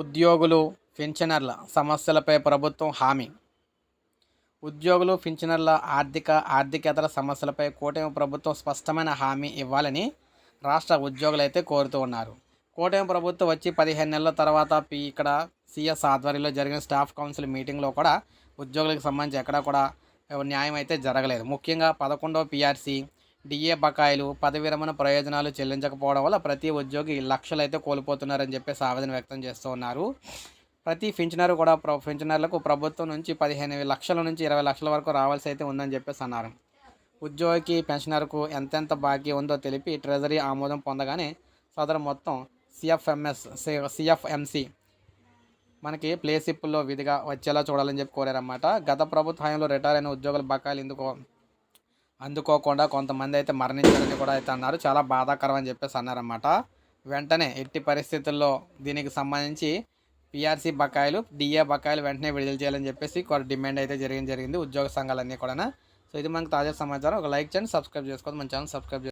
ఉద్యోగులు పింఛనర్ల సమస్యలపై ప్రభుత్వం హామీ. ఉద్యోగులు పింఛనర్ల ఆర్థిక ఆర్థికేతర సమస్యలపై కూటమి ప్రభుత్వం స్పష్టమైన హామీ ఇవ్వాలని రాష్ట్ర ఉద్యోగులు అయితే కోరుతూ ఉన్నారు. కూటమి ప్రభుత్వం వచ్చి పదిహేను నెలల తర్వాత పి ఇక్కడ సిఎస్ ఆధ్వర్యంలో జరిగిన స్టాఫ్ కౌన్సిల్ మీటింగ్లో కూడా ఉద్యోగులకు సంబంధించి ఎక్కడా కూడా న్యాయం అయితే జరగలేదు. ముఖ్యంగా పదకొండవ పీఆర్సీ డిఏ బకాయిలు పద విరమణ ప్రయోజనాలు చెల్లించకపోవడం వల్ల ప్రతి ఉద్యోగి లక్షలు అయితే కోల్పోతున్నారని చెప్పేసి ఆవేదన వ్యక్తం చేస్తూ ఉన్నారు. ప్రతి పింఛనర్ కూడా ప్ర పింఛనర్లకు ప్రభుత్వం నుంచి పదిహేను లక్షల నుంచి ఇరవై లక్షల వరకు రావాల్సి అయితే ఉందని చెప్పేసి అన్నారు. ఉద్యోగికి పెన్షనర్కు ఎంతెంత బాకీ ఉందో తెలిపి ట్రెజరీ ఆమోదం పొందగానే సదరు మొత్తం సిఎఫ్ఎంఎస్ సిఎఫ్ఎంసి మనకి ప్లేసిప్పుల్లో విధిగా వచ్చేలా చూడాలని చెప్పి కోరారన్నమాట. గత ప్రభుత్వ హయాంలో రిటైర్ అయిన ఉద్యోగుల బకాయిలు ఎందుకో అందుకోకుండా కొంతమంది అయితే మరణించారని కూడా అయితే అన్నారు. చాలా బాధాకరం అని చెప్పేసి అన్నారన్నమాట. వెంటనే ఎట్టి పరిస్థితుల్లో దీనికి సంబంధించి పిఆర్సీ బకాయిలు డిఏ బకాయిలు వెంటనే విడుదల చేయాలని చెప్పేసి కొన్ని డిమాండ్ అయితే జరిగింది జరిగింది ఉద్యోగ సంఘాలన్నీ కూడా సో ఇది మనకు తాజా సమాచారం. ఒక లైక్ చేయండి సబ్స్క్రైబ్ చేసుకోండి. మన ఛానల్ సబ్స్క్రైబ్